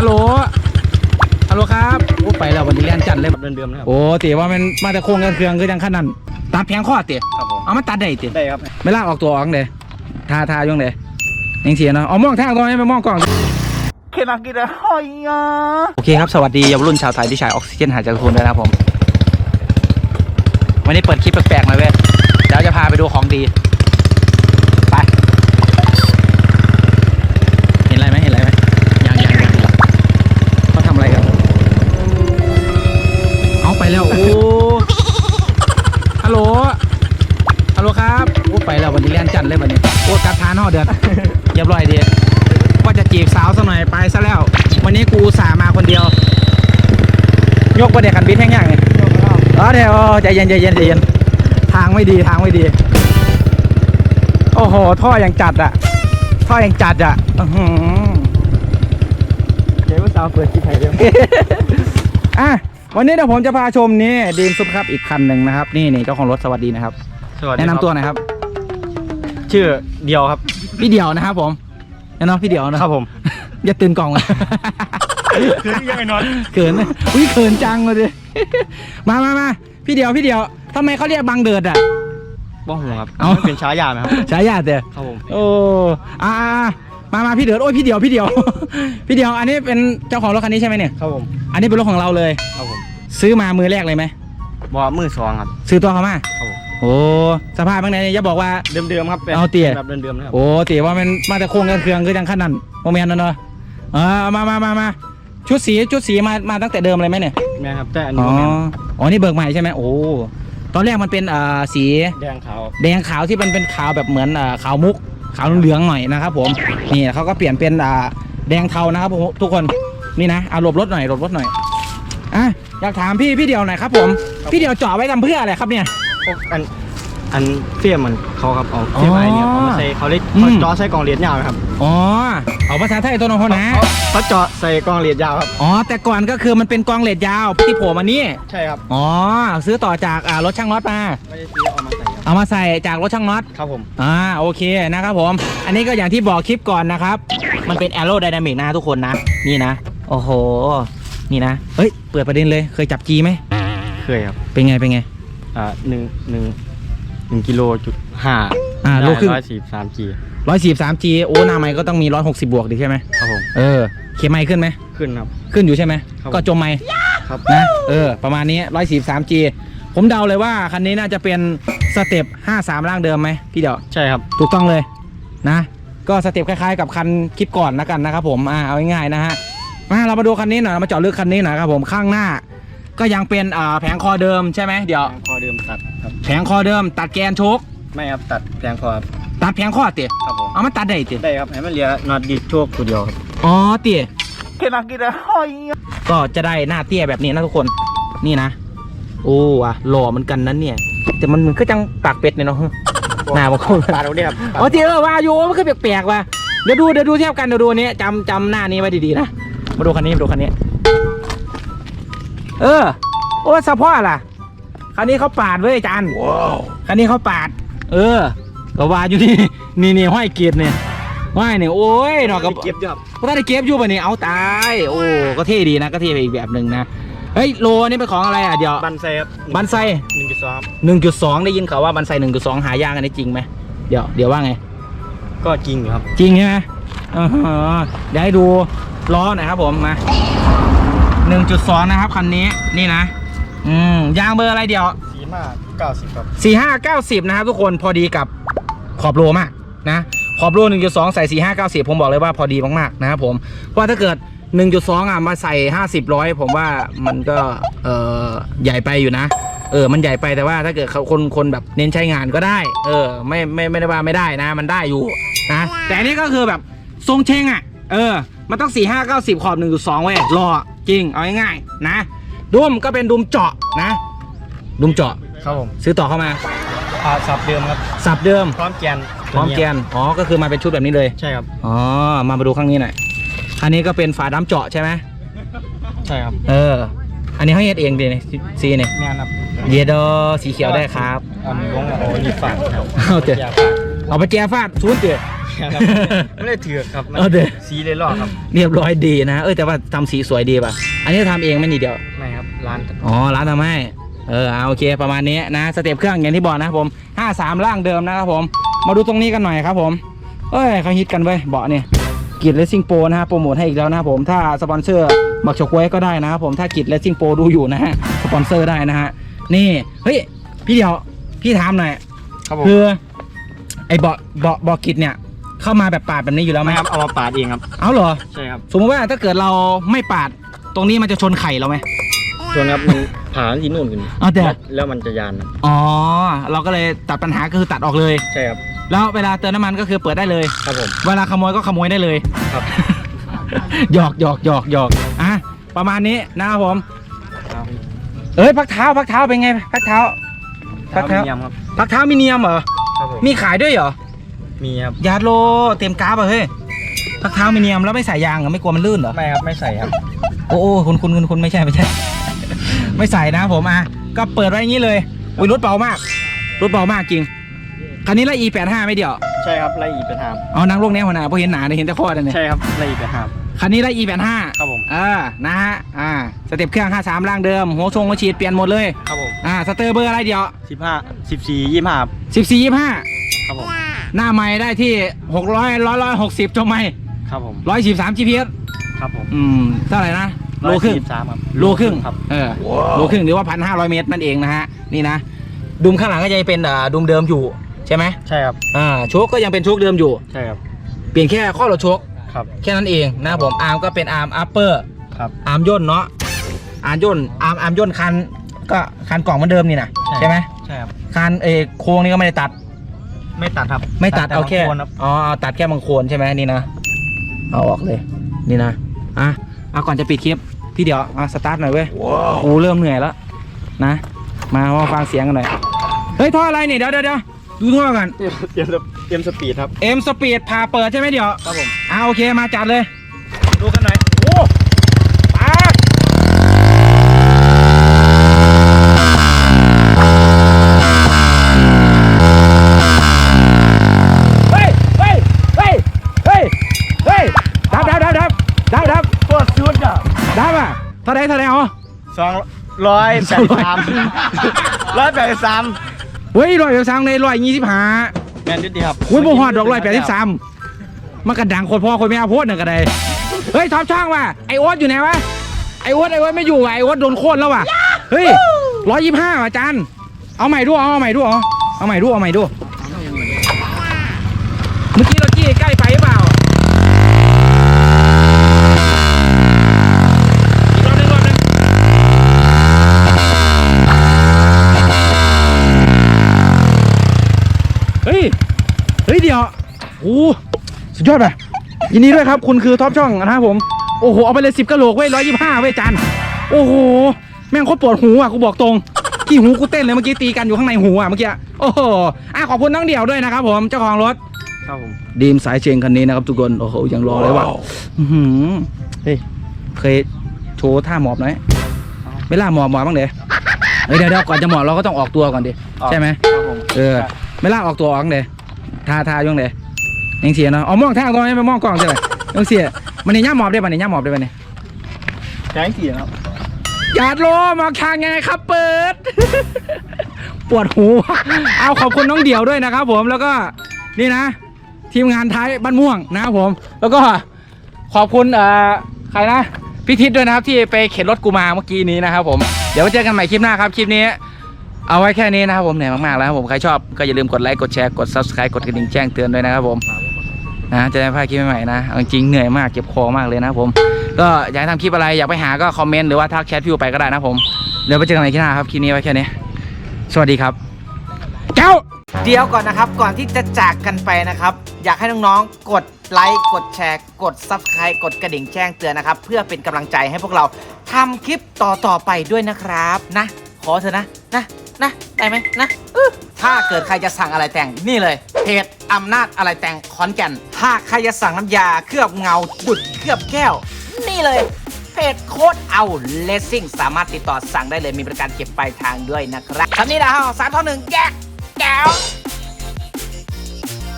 ฮัลโหล ฮัลโหลครับโอ้ไปแล้ววันนี้เรียนจัดเลยเดิมเดิมๆนะครับ โอ้ตีว่ามันมาแต่โค้งกันเครื่องคือจังขั้นนั้นตัดแพงข้อตีครับผม เอามาตัดได้ตีได้ครับ ไม่ลากออกตัวออกเลยทาทาย่งเลยยังเสียเนาะ เอามองทางตรงนี้ไปมองกล่องโอเคครับ สวัสดีเยาวรุ่นชาวไทยที่ใช้ออกซิเจนหายใจทุกคนด้วยนะครับผม วันนี้เปิดคลิปแปลกๆหน่อยเว้ยเดี๋ยวจะพาไปดูของดี ฮัลโหลครับโอ้ไปแล้ววันนี้เรียนจัดเลยวันนี้โอ้กัดทานห่อเดือดเรียบร้อยดีว่าจะจีบสาวซะหน่อยไปซะแล้ว วันนี้กูอุตสาห์มาคนเดียว ยกประเด็กคันบิดแห้งๆไงอ๋อเดี๋ยวใจเย็นใจเย็นใจเย็นทางไม่ดีทางไม่ดี โอ้โหท่อยังจัดอะท่อยังจัดอะอื้อหือเดี๋ยวสาวเปิดที่ไทยเดิมอะวันนี้เดี๋ยวผมจะพาชมนี่ดีมซุปครับอีกคันหนึ่งนะครับ นี่นี่เจ้าของรถสวัสดีนะครับ สวัสดีแนะนำครับตัวหน่อยครับ ชื่อเดียวครับพี่เดี่ยวนะครับผมแน่นอนพี่เดี่ยวนะครับผม อย่าตื่นกล่องอะคือยังไงนอน เขินนะอุ้ยเขินจังเลยดิมามามาพี่เดี่ยวพี่เดี่ยวทำไมเขาเรียกบังเดิดอะ บ้องหัวครับเอ้า มันเป็นช้ายาไหมครับ ฉายาเตะครับผม โอ้อ่ามามาพี่เดือดโอ้ยพี่เดี่ยวพี่เดี่ยว พี่เดี่ยวอันนี้เป็นเจ้าของรถคันนี้ใช่ไหมเนี่ยครับผม อันนี้เป็นรถของเราเลย ครับผมซื้อมามือแรกเลยไหมบอกว่ามือสองครับ ซื้อตัวเขามาครับผม โอ้สภาพเป็นไงเนี่ยอย่าบอกว่า เดิมเดิมๆครับป็นเอาเตี๋ย แบบเดิมเดิมๆนะครับโอ้ตีว่ามันมาแต่โค้งกันเครื่องคือจังขั้นนั้นโมเมนต์นั่นเนาะเออมามามามาชุดสีชุดสีมามาตั้งแต่เดิมเลยไหมเนี่ยแม่ครับแต่อันอ๋นี้อแม่นอ๋อนี่เบิกใหม่ใช่ไหมโอ้ตอนแรกมันเป็นอ่าสีแดงขาวแดงขาวที่มันเป็นขาวแบบเหมือนอ่าขาวมุก ขาวเหลืองๆหน่อยนะครับผมนี่เขาก็เปลี่ยนเป็นอ่าแดงเทานะครับผมทุกคนนี่นะเอาหลบรถหน่อยหลบรถหน่อยอะอยากถามพี่พี่เดียวหน่อยครับผมพี่เดียวเจาะไว้ทำเพื่ออะไรครับเนี่ยพวก อันอันเฟียมมันเขาครับเอาอ๋อเฟียมอะไรเนี่ยเขามาใส่เขาเล็กอืมเขาเจาะใส่กล่องเหรียญยาวครับอ๋อเอาภาษาไทยตัวน้องเขานะเขาเขาเจาะใส่กล่องเหรียญยาวครับอ๋อแต่ก่อนก็คือมันเป็นกองเลดยาวที่โผล่มานี่ใช่ครับอ๋อซื้อต่อจากอ่ารถช่างน็อตมา ไม่ได้ซื้อเอามาใส่ครับเอามาใส่จากรถช่างน็อต ครับผมอ่าโอเคนะครับผม อันนี้ก็อย่างที่บอกคลิปก่อนนะครับ มันเป็น a อโร d y นามิกนะทุกคนนะ นี่นะ โอ้โห นี่นะเฮ้ย เปิดประเด็นเลย เคยจับจีไหมเคยครับ เป็นไง เป็นไง อ่าหนึ่งหนึ่งหนึ่งกิโลจุดห้าอ่าโลครึ่ง ร้อยสี่สามจีร้อยสี่สามจีโอ้หน้าไม้ก็ต้องมีร้อยหกสิบบวกดิใช่ไหมครับผมเออเคไมขึ้นไหม ขึ้นครับ ขึ้นอยู่ใช่ไหม ครับก็จมไม้ครับ นะ เออ ประมาณนี้ร้อยสี่สามจีผมเดาเลยว่า คันนี้น่าจะเป็นสเต็ปห้าสามร่างเดิมไหมพี่เดี๋ยว ใช่ครับ ถูกต้องเลยนะ ก็สเต็ปคล้ายๆกับคันคลิปก่อนนะกันนะครับผมอ่าเอาง่ายๆนะฮะมาเรามาดูคันนี้หน่อยเรามาเจาะลึกคันนี้หน่อยครับผมข้างหน้า ก็ยังเป็นอ่าแผงคอเดิมใช่ไหมเดี๋ยว แผงคอเดิมตัดครับ แผงคอเดิม ตัดแกนโชกไม่ครับตัดแผงคอครับตัดแผงคอเตี๋ยครับผมเอามันตัดได้เตี๋ยได้ครับให้มันเหลือน็อตดิดโชคตัวเดียวครับอ๋อเตี๋ยก็จะได้หน้าเตี้ยแบบนี้นะทุกคนนี่นะโอ้อะหล่อเหมือนกันนั้นเนี่ย แต่มันเหมือนก็จังปากเป็ดเนี่ยเนาะหน้าบางคนตัดเอาเนี่ยครับอ๋อที่เออว่าอยู่มันคือแปลกๆว่ะเดี๋ยวดูเดี๋ยวดูเทียบกันเดี๋ยวดูอันนี้จำจำหน้านี้ไว้ดีๆนะมาดูคันนี้มาดูคันนี้ เออ โอ้สะพ่อล่ะ คันนี้เขาปาดเว้ยจานคันนี้เขาปาด เออก็ว่าอยู่นี่นี่นี่ห้อยเกียรติเนี่ยห้อยเนี่ยโอ้ยเนาะกับเก็บอยู่ครับก็ได้เก็บอยู่ป่ะเนี่ยเอาตาย โอ้ก็เท่ดีนะก็เท่ไปอีกแบบหนึ่งนะเฮ้ยโลนี่เป็นของอะไรอะเดี๋ยวบันไซครับบันไซหนึ่งจุดสองหนึ่งจุดสองได้ยินข่าวว่าบันไซหนึ่งจุดสองหายากอันนี้จริงไหมเดี๋ยวเดี๋ยวว่าไง ก็จริงอยู่ครับ จริงใช่ไหมอ่าฮะเดี๋ยวให้ดูล้อหน่อยครับผมมา หนึ่งจุดสองนะครับ คันนี้นี่นะ อืมยางเบอร์อะไรเดียว สีมากเก้าสิบครับสี่ห้าเก้าสิบนะครับทุกคนพอดีกับขอบโลมากนะขอบโลหนึ่งจุดสองใส่สี่ห้าเก้าสิบผมบอกเลยว่าพอดีมากๆนะครับผมเพราะว่าถ้าเกิดหนึ่งจุดสองอะมาใส่ห้าสิบร้อยผมว่ามันก็เออใหญ่ไปอยู่นะเออ มันใหญ่ไปแต่ว่าถ้าเกิดเขาคนคนแบบเน้นใช้งานก็ได้ เออ ไม่ไม่ไม่ได้ว่าไม่ได้นะ มันได้อยู่นะ แต่อันนี้ก็คือแบบทรงเชงอะ เออ มันต้องสี่ห้าเก้าสิบขอบหนึ่งจุดสองเว้ยรอ จริงเอาง่ายๆนะดุมก็เป็นดุมเจาะนะดุมเจาะครับผมซื้อต่อเข้ามาอ่าสับเดิมครับสับเดิม พร้อมแกนพร้อมแกนอ๋อก็คือมาเป็นชุดแบบนี้เลยใช่ครับอ๋อมามาดูข้างนี้หน่อยอันนี้ก็เป็นฝาดำเจาะใช่ไหมใช่ครับเออ อันนี้เขาเฮ็ดเองดีเนี่ยซีเนี่ยแม่นครับเยดอสีเขียวได้ครับอันวงโอ้นี่ฝากครับเอาเถอะอย่าฝากเอาไปแจฟาดศูนย์เตี๋ย ครับ ไม่ได้ถือกครับมันเออเดี๋ยวสีเลยลอกครับเรียบร้อยดีนะ เออแต่ว่าทำสีสวยดีป่ะ อันนี้ทำเองไหม่นี่เดียว ไม่ครับร้านอ๋อ ร้านทำให้ เออเอาโอเค ประมาณนี้นะ สเต็ปเครื่องอย่างที่บอกนะครับผม 53 ล่างเดิมนะครับผม มาดูตรงนี้กันหน่อยครับผม เอ้ยเขาฮิตกันเว้ยเบาะเนี่ยกิจเลสซิ่งโปรนะฮะโปรโมทให้อีกแล้วนะครับผม ถ้าสปอนเซอร์บักชกไว้ก็ได้นะครับผม ถ้ากิจเลสซิ่งโปรดูอยู่นะฮะ สปอนเซอร์ได้นะฮะ นี่ เฮ้ย พี่เดียว พี่ถามหน่อย ครับผมคือไอ้เบาะเบาะเบาะกิจเนี่ย เข้ามาแบบปาดแบบนี้อยู่แล้วไหมไม่ครับเอามาปาดเองครับ เอาเหรอ ใช่ครับสมมติว่าถ้าเกิดเราไม่ปาดตรงนี้มันจะชนไข่เราไหมส่วนครับมันผ่านที่นู่นขึ้นเอาแต่ แล้วแล้วมันจะยานครับอ๋อ เราก็เลยตัดปัญหาก็คือตัดออกเลย ใช่ครับแล้วเวลาเติมน้ำมันก็คือเปิดได้เลย ครับผม เวลาขโมยก็ขโมยได้เลย ครับ หยอกหยอกหยอกหยอกอะประมาณนี้นะครับผมครับเอ้ยพักเท้าพักเท้าเป็นไงพักเท้า พักเท้า มียมครับพักเท้ามีเนียมเหรอ ครับผมมีขายด้วยเหรอ มีครับยาโลเต็มกราฟอะเฮ้ยพักเท้ามีเนียมแล้วไม่ใส่ยางเหรอไม่กลัวมันลื่นเหรอไม่ครับไม่ใส่ครับ โอ้โอ้คุณคุณคุณคุณไม่ใช่ไม่ใช่ ไม่ใส่นะครับผมอะก็เปิดไว้อย่างนี้เลยอุ้ยรถเบามากรถเบามากจริงคันนี้ละ E85 ไม่เดียวใช่ครับไล่อีไปทามเอานั่งลงแนวหัวหน้าเพราะเห็นหนาเนี่ยเห็นแต่ข้อนั่นเนี่ยใช่ครับไล่อีไปทาม คันนี้ได้ E85 ครับผม เออนะฮะอ่าสเต็ปเครื่อง53ล่างเดิมหัวชงหัวฉีดเปลี่ยนหมดเลยครับผมอ่าสเตอร์เบอร์อะไรเดียวสิบห้าสิบสี่ยี่ห้า14 25 ครับผม หน้าไม้ได้ที่ 600 100 160จมไม้ครับผม113 GPS ครับผมอืมเท่าไหร่นะโลครึ่งสามครับโลครึ่งครับเออโลครึ่งหรือว่า1,500เมตรนั่นเองนะฮะนี่นะดุมข้างหลังก็ยังเป็นอ่าดุมเดิมอยู่ใช่ไหมใช่ครับอ่าโชคก็ยังเป็นโชคเดิมอยู่ใช่ครับเปลี่ยนแค่ข้อรถโชคครับแค่นั้นเองนะครับผมอาร์มก็เป็นอาร์มอัปเปอร์ครับอาร์มย่นเนาะอาร์มย่นอาร์มอาร์มย่นคันก็คันกล่องเหมือนเดิมนี่นะใช่ใช่ไหมใช่ครับคันเออโครงนี่ก็ไม่ได้ตัด ไม่ตัดครับไม่ตัดเอาแค่บงนครับอ๋อเอาตัดแค่บางโคนใช่ไหมนี่นะเอาออกเลย นี่นะอะเอาก่อนจะปิดคลิปพี่เดี๋ยวอะสตาร์ทหน่อยเว้ยกูเริ่มเหนื่อยแล้วนะมามาฟังเสียงกันหน่อยเฮ้ยท่ออะไรเนี่ยเดี๋ยวเดี๋ยวเดี๋ยวดูท่อกัน เตรียมเตรียมเตรียมสปีดครับ เอ็มสปีดพาเปิดใช่ไหมเดี๋ยวครับผม อ่าโอเคมาจัดเลย ดูกันหน่อย ท่าไรเท่าไรอ๋อสองร้อยแปดสิบสามร้อยแปดสิบสามเฮ้ยร้อยแปดสิบสามในร้อยยี่สิบห้าแมนยุติครับอุ้ยบ่ฮอดดอกร้อยแปดสิบสามมันกระดังคนพ่อคนแม่โพดหนึ่งกระไดเฮ้ยท็อปช่างว่ะไอโอ๊ตอยู่ไหนวะไอโอ๊ตไอโอ๊ตไม่อยู่ว่ะไอโอ๊ตโดนโค่นแล้วว่ะเฮ้ยร้อยยี่ห้าอาจารย์เอาใหม่ดูเอาใหม่ดูเอาเอาใหม่ดูเอาใหม่ดู โอ้สุดยอดป่ะยินดีด้วยครับ คุณคือท็อปช่องนะครับผม โอ้โห เอาไปเลยสิบกะโหลกเว้ยร้อยยี่ห้าเว้ยจานโอ้โห แม่งโคตรปวดหูอะ กูบอกตรงกี่หูกูเต้นเลยเมื่อกี้ตีกันอยู่ข้างในหูอะเมื่อกี้โอ้โหอะขอบคุณน้องเดี่ยวด้วยนะครับผมเจ้าของรถครับผมดีมสายเชงคันนี้นะครับทุกคนโอ้โหยังรอเลยว่ะอื้อหือเฮ้ยเคยโชว์ท่าหมอบหน่อยไม่ล่าหมอบหมอบบ้างเดี๋ยวเฮ้ยเดี๋ยวเดี๋ยวก่อนจะหมอบเราก็ต้องออกตัวก่อนดิใช่ไหมครับผมเออไม่ลากออกตัวออกเลยทาทาย่งเลย ยังเสียเนาะเอามองทางตรงนี้ไปมองกล้องใช่ไหมยังเสียมันนี่ย่าหมอบได้ปะนี่ย่าหมอบได้ปะนี่แจ้งเสียครับหยาดโลมองทางไงครับ เปิด ปวดหู เอาขอบคุณน้องเดี่ยวด้วยนะครับ ผมแล้วก็นี่นะ ทีมงานท้ายบ้านม่วงนะครับผม แล้วก็ขอบคุณเอ่อใครนะพี่ทิศด้วยนะครับที่ไปเข็นรถกูมาเมื่อกี้นี้นะครับ ผมเดี๋ยวไว้เจอกันใหม่คลิปหน้าครับคลิปนี้เอาไว้แค่นี้นะครับผมเหนื่อยมากๆแล้วครับผมใครชอบก็อย่าลืมกดไลค์กดแชร์กด subscribe กดกระดิ่งแจ้งเตือนด้วยนะครับผม นะจะได้พาคลิปใหม่ๆนะเอาจริงเหนื่อยมากเจ็บคอมากเลยนะผมก็อยากให้ทำคลิปอะไรอยากไปหาก็คอมเมนต์หรือว่าทักแชทพี่ไปก็ได้นะผมเดี๋ยวไปเจอกันใหม่คลิปหน้าครับคลิปนี้ไว้แค่นี้สวัสดีครับ เจ้า เดี๋ยวก่อนนะครับก่อนที่จะจากกันไปนะครับ อยากให้น้องๆ กดไลค์กดแชร์ กด Subscribe กดกระดิ่งแจ้งเตือนนะครับ เพื่อเป็นกำลังใจให้พวกเราทำคลิปต่อๆไปด้วยนะครับนะ ขอเถอะนะนะนะได้ไหมนะถ้าเกิดใครจะสั่งอะไรแต่งนี่เลย จอำนาจอะไรแต่งขอนแก่น หากใครจะสั่งน้ำยาเคลือบเงาดุดเคลือบแก้ว นี่เลย เพจโคตรเอาเลสซิ่งสามารถติดต่อสั่งได้เลยมีบริการเก็บปลายทางด้วยนะครับคำนี้นะฮะสามท่อหนึ่งแยกแก้ว